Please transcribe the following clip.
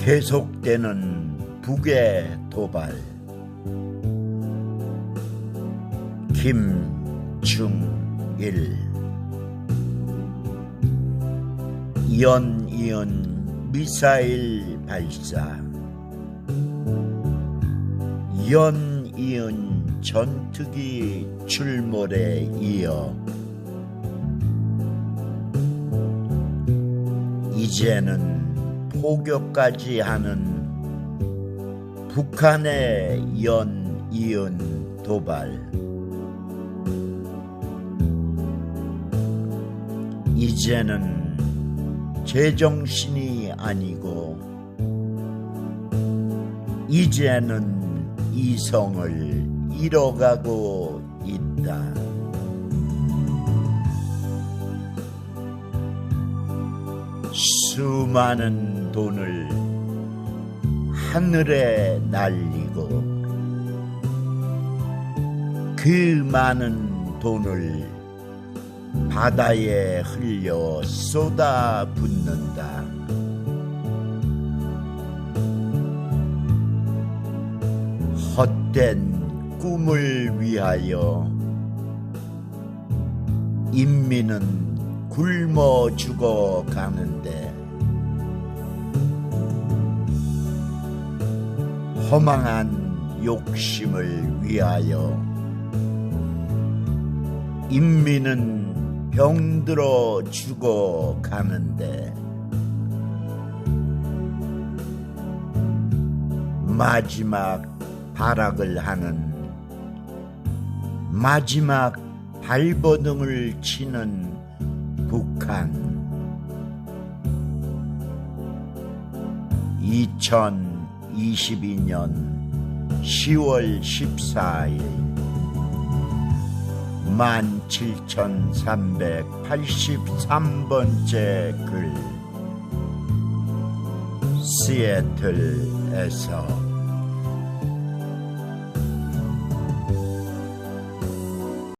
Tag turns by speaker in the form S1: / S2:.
S1: 계속되는 북의 도발. 김중일. 연이은 미사일 발사. 연이은 전투기 출몰에 이어 이제는 포격까지 하는 북한의 연이은 도발 이제는 제정신이 아니고 이제는 이성을 잃어가고 있다. 수많은 돈을 하늘에 날리고 그 많은 돈을 바다에 흘려 쏟아 붓는다. 헛된 꿈을 위하여 인민은 굶어 죽어 가는데 허망한 욕심을 위하여 인민은 병들어 죽어 가는데 마지막 발악을 하는 마지막 발버둥을 치는 북한 2022년 10월 14일 17,383번째 글 시애틀에서